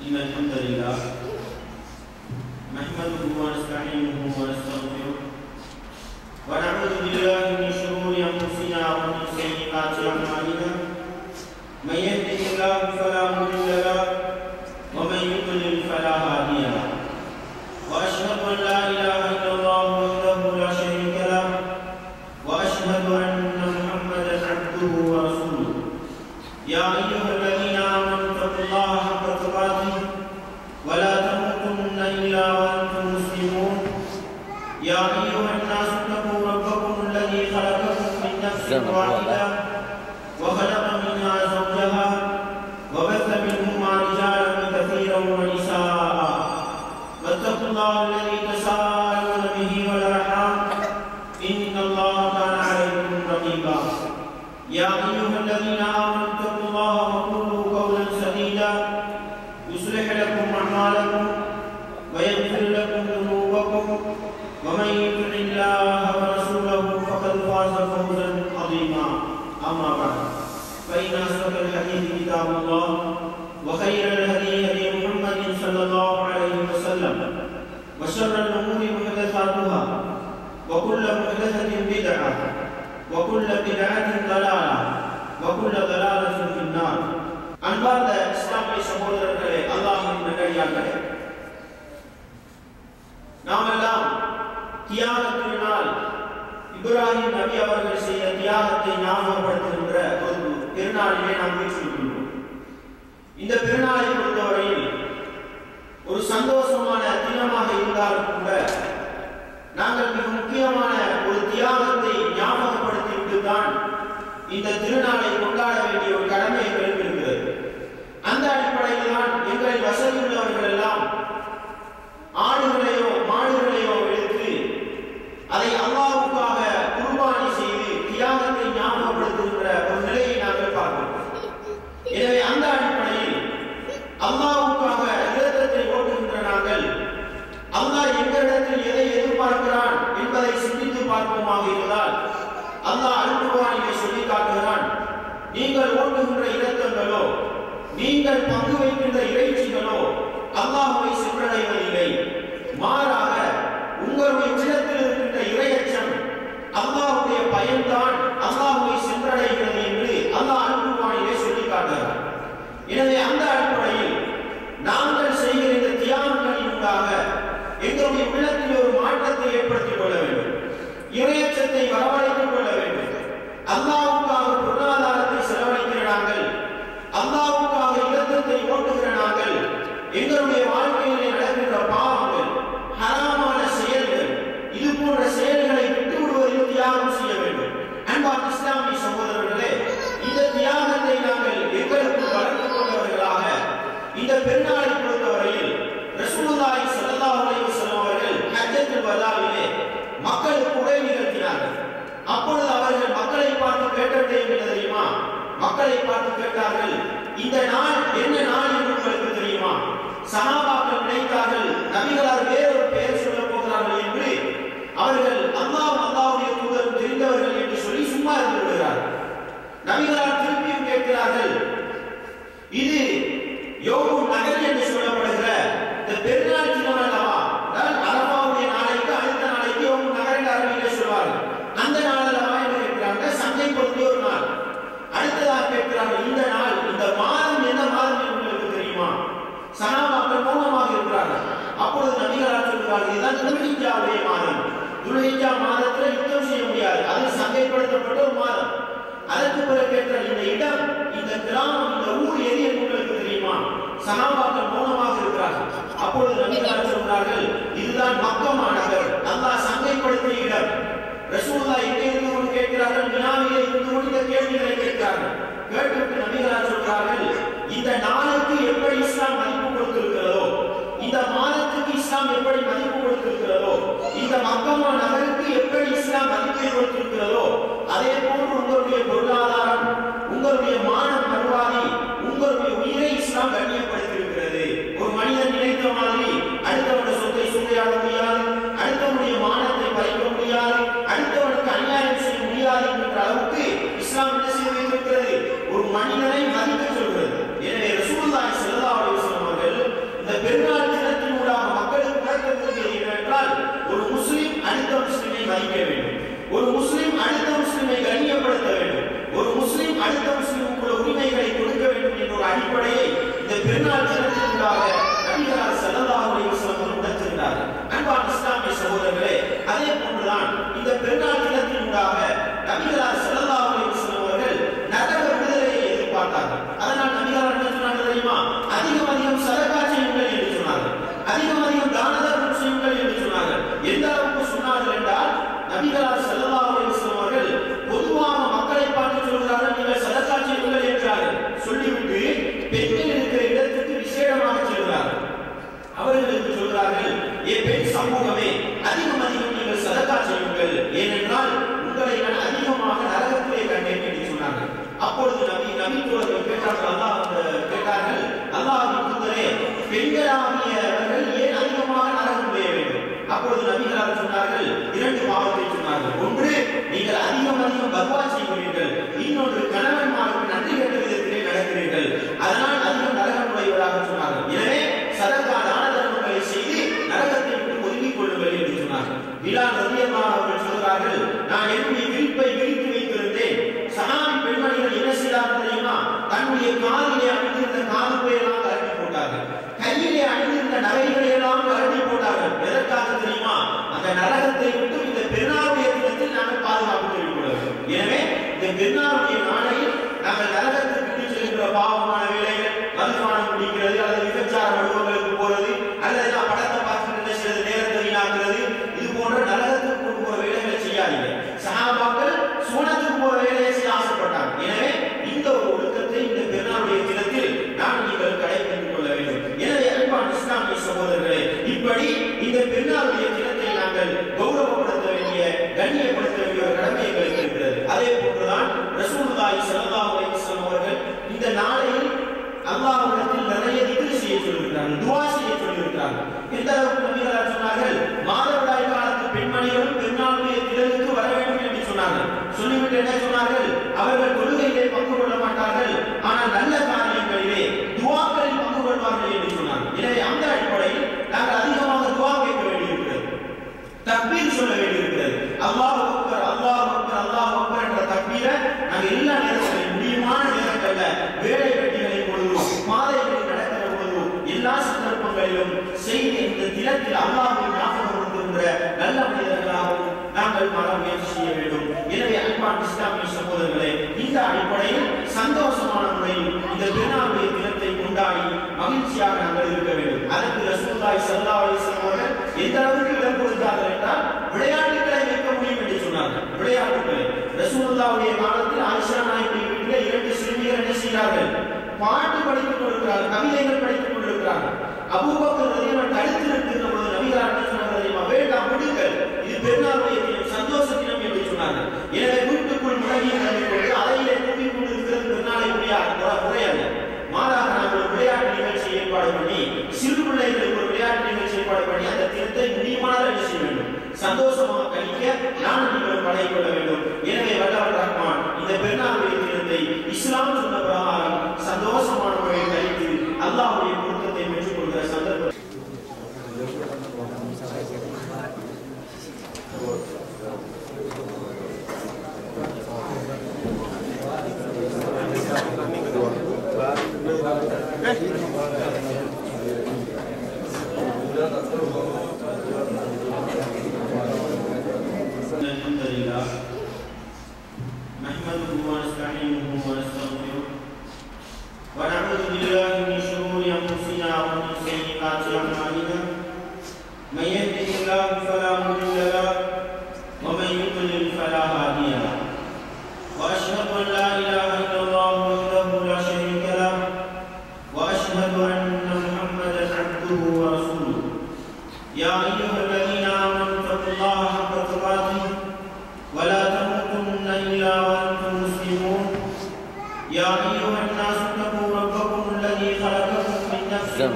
إن الحمد لله نحمده ونستعينه ونستغفره ونعوذ بالله من شرور أنفسنا ومن سيئات أعمالنا من يهده يا أيها الناس اتقوا ربكم الذي خلقكم من نفس واحدة وخلق وشر الأمور محدثاتها وكل محدثة بدعة وكل بدعة ضلالة وكل ضلالة في النار அன்பார்ந்த இஸ்லாமிய சகோதரர்களே அல்லாஹின் நல்லடியார்களே நாமெல்லாம் தியாக திருநாள் இப்ராஹிம் நபி அவர்கள் செய்த தியாகத்தை ஞாபகப்படுத்துகின்ற ஒரு பெருநாளிலே நாம் வீற்றிருக்கின்றோம் இந்த பெருநாளை பொறுத்தவரையில் ஒரு சந்தோஷமான கடினமாக இருந்தாலும் கூட நாங்கள் மிக முக்கியமான ஒரு தியாகத்தை ஞாபகப்படுத்திவிட்டு தான் இந்த திருநாளை கொண்டாட வேண்டிய ஒரு கடமை எங்களுக்கு இருக்கிறது. அந்த அடிப்படையில் தான் எங்களை வசதி உள்ளவர்கள் எல்லாம் ஆடுகள் மாடுகளையோ எடுத்து அதை அல்லாவுக்காக குர்பானி செய்து தியாகத்தை ஞாபகப்படுத்துகின்ற ஒரு நிலையை நாங்கள் பார்க்கிறோம் எனவே அந்த அடிப்படையில் அல்லாவுக்காக இரத்தத்தை ஓட்டுகின்ற நாங்கள் அல்லாஹ் எங்களிடத்தில் எதை எதிர்பார்க்கிறான் என்பதை சிந்தித்து பார்ப்போமாக இருந்தால் அல்லாஹ் அல்குர்ஆனிலே சொல்லி காட்டுகிறான் நீங்கள் ஓட்டுகின்ற இரத்தங்களோ நீங்கள் பங்கு வைக்கின்ற இறைச்சிகளோ அல்லாஹுவை சென்றடைவதில்லை மாறாக உங்களுடைய உள்ளத்தில் இருக்கின்ற இரையச்சம் அல்லாஹுடைய பயன்தான் அல்லாஹுவை சென்றடைகிறது என்று அல்லாஹ் அல்குர்ஆனிலே சொல்லி காட்டுகிறான் எனவே அந்த அடிப்படையில் நாங்கள் செய்கிற இந்த தியாகங்களின் ஊடாக எங்களுடைய உள்ளத்தில் ஒரு மாற்றத்தை ஏற்படுத்திக் கொள்ள வேண்டும். இறையச்சத்தை வரவழைத்துக் கொள்ள வேண்டும். அல்லாஹ் மக்களை பார்த்து கேட்டார்கள் இந்த நாள் என்ன நாள் என்று உங்களுக்கு தெரியுமா? சமாப துல்ஹிஜா மாதத்தில் யுத்தம் செய்ய முடியாது. அது சந்தைப்படுத்தப்பட்ட ஒரு மாதம். அதற்கு பிறகு இந்த இடம் இந்த கிராமம் இந்த ஊர் எது என்று உங்களுக்கு தெரியுமா? சகாபாக்கள் மௌனமாக இருக்கிறார்கள். அப்பொழுது நபிகளார் சொல்கிறார்கள் இதுதான் மக்கா நகர்? அல்லாஹ் சந்தைப்படுத்திய இடம். ரசூல்லா எங்கே இருந்து கொண்டு கேட்கிறார்கள்? வினாவிலே இருந்து கொண்டு இந்த கேள்விகளை கேட்கிறார்கள். கேட்டுவிட்டு நபிகளார் சொல்கிறார்கள் இந்த நாளுக்கு எப்படி இஸ்லாம் மதிப்பு கொடுத்திருக்கிறதோ? இந்த மாதத்துக்கு இஸ்லாம் எப்படி மதிப்பு கொடுத்திருக்கிறதோ? இந்த மக்கமா நகருக்கு எப்படி இஸ்லாம் மதிப்பை கொடுத்திருக்கிறதோ அதே போன்று உங்களுடைய பொருளாதாரம் உங்களுடைய மானம் மறுவாதி உங்களுடைய உயிரை இஸ்லாம் கண்ணியப்படுத்தியிருக்கிறது பெருநாள் தினத்தினூடாக நபிகளார் செல்லல்லா அலிஸ்லாம் அவர்கள் அதனால் அதிகம் அதிகம் சதகா செய்யுங்கள் என்று அதிகம் அதிகம் தானதர்மம் செய்யுங்கள் என்று என்றால் நபிகளார் செல்லல்லா அலிஸ்லாம் பொதுவாக மக்களை பார்த்து சொல்கிறார்கள் நீங்கள் சதகா செய்யுங்கள் என்கிறார்கள் சொல்லிவிட்டு பெண்கள் இருக்கிற இடத்துக்கு விசேடமாக செல்கிறார்கள். அவர்களுக்கு சொல்கிறார்கள் என் சமூகமே அதிகம் கொள்ளுங்கள் ஏனென்றால் உங்களை நான் அதிகமாக நரகத்திலே கண்டேன் என்று சொன்னாங்க அப்பொழுது நபி நபி தோழர்கள் கேட்டார்கள் அல்லாஹ் கேட்டார்கள் அல்லாஹ் தூதரே பெண்களாகியவர்கள் ஏன் அதிகமாக நரகம் புரிய வேண்டும்? அப்பொழுது நபிகளார் சொன்னார்கள் இரண்டு பாவத்தை சொன்னார்கள். ஒன்று நீங்கள் அதிகம் அதிகம் பகவான் செய்கிறீர்கள். அளவுக்கு நபிகளார் சொன்னார்கள்? மாதவிடாய் காலத்து பெண்மணிகளும் பெண்ணாளுடைய திடலுக்கு வர வேண்டும் என்று சொன்னார்கள். சொல்லிவிட்டு என்ன சொன்னார்கள்? அவர்கள் கொள்கையிலே பங்கு கொள்ள மாட்டார்கள். ஆனால் நல்ல காரியங்களிலே துவாக்களில் பங்கு கொள்வார்கள் என்று சொன்னார்கள். எனவே அந்த அடிப்படையில் நாங்கள் அதிகமாக துவா கேட்க வேண்டியிருக்கிறது. தக்பீர் சொல்ல வேண்டியிருக்கிறது. அல்லாஹ் அக்பர் அல்லாஹ் அக்பர் அல்லாஹ் என்ற தப்பீரை நாங்கள் எல்லா நேரம் பெருமானார் செல்லா அவர்கள் இடம் கொடுத்தார்கள் விளையாட்டுகளை வைக்க முடியும் என்று சொன்னார்கள். விளையாட்டுகளை ரசூலுல்லாவுடைய ஆயிஷா நாயகி வீட்டில் இரண்டு சிறுமிகள் என்ன பாட்டு படித்துக் கொண்டிருக்கிறார்கள் கவிதைகள் படித்துக் கொண்டிருக்கிறார்கள். அபூபக்கர் தடுத்து Thank you.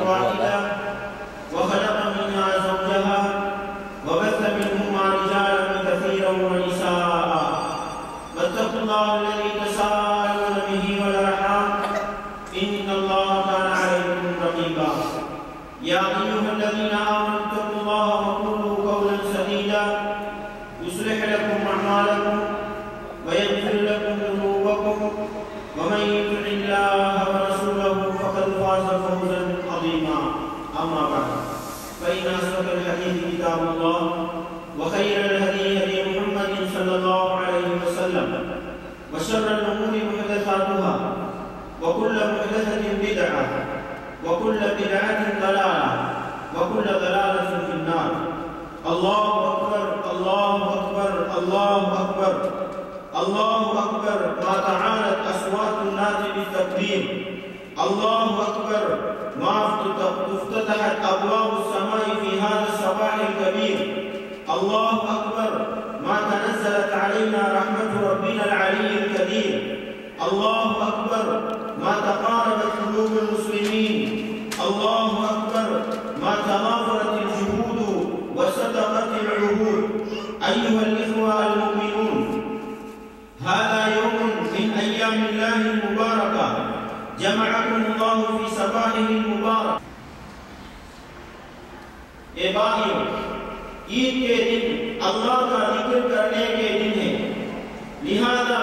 Well, أما بعد فإن أصدق الحديث كتاب الله وخير الهدي هدي محمد صلى الله عليه وسلم وشر الأمور محدثاتها وكل محدثة بدعة وكل بدعة ضلالة وكل ضلالة في النار. الله أكبر الله أكبر الله أكبر الله أكبر. ما تعالت أصوات الناس بالتكبير. الله أكبر. ما افتتحت أبواب السماء في هذا الصباح الكبير. الله أكبر. ما تنزلت علينا رحمة ربنا العلي الكبير. الله أكبر. ما تقاربت قلوب المسلمين. الله أكبر. ما تغافرت الجهود وصدقت العهود. أيها ایمانیوں عید کے دن اللہ کا ذکر کرنے کے دن ہے لہذا